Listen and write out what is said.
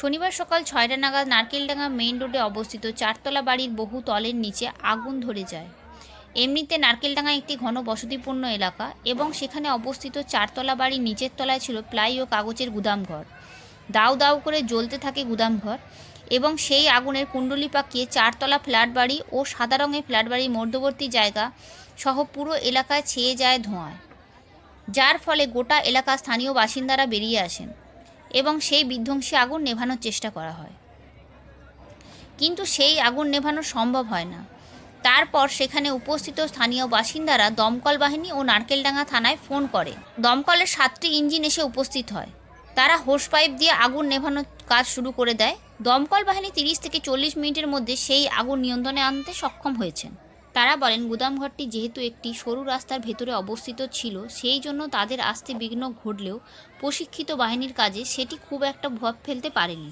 শনিবার সকাল ছয়টা নাগাদ নারকেলডাঙ্গা মেইন রোডে অবস্থিত চারতলা বাড়ির বহু তলের নিচে আগুন ধরে যায়। এমনিতে নারকেলডাঙ্গা একটি ঘন বসতিপূর্ণ এলাকা এবং সেখানে অবস্থিত চারতলা বাড়ির নিচের তলায় ছিল প্লাই ও কাগজের গুদামঘর। দাউ দাউ করে জ্বলতে থাকে গুদামঘর এবং সেই আগুনের কুণ্ডলি পাকিয়ে চারতলা ফ্ল্যাট বাড়ি ও সাদা রঙের ফ্ল্যাট বাড়ির মধ্যবর্তী জায়গা সহ পুরো এলাকায় ছেয়ে যায় ধোঁয়ায়, যার ফলে গোটা এলাকার স্থানীয় বাসিন্দারা বেরিয়ে আসেন। এবং সেই বিধ্বংসী আগুন নেভানোর চেষ্টা করা হয়। কিন্তু সেই আগুন নেভানো সম্ভব হয় না। তারপর সেখানে উপস্থিত স্থানীয় বাসিন্দারা দমকল বাহিনী ও নারকেলডাঙ্গা থানায় ফোন করে। দমকলের সাতটি ইঞ্জিন এসে উপস্থিত হয়। তারা হোস পাইপ দিয়ে আগুন নেভানোর কাজ শুরু করে দেয়। দমকল বাহিনী তিরিশ থেকে চল্লিশ মিনিটের মধ্যে সেই আগুন নিয়ন্ত্রণে আনতে সক্ষম হয়েছেন। তারা বলেন গুদামঘরটি যেহেতু একটি সরু রাস্তার ভেতরে অবস্থিত ছিল, সেই জন্য তাদের আসতে বিঘ্ন ঘটলেও প্রশিক্ষিত বাহিনীর কাজে সেটি খুব একটা প্রভাব ফেলতে পারেনি।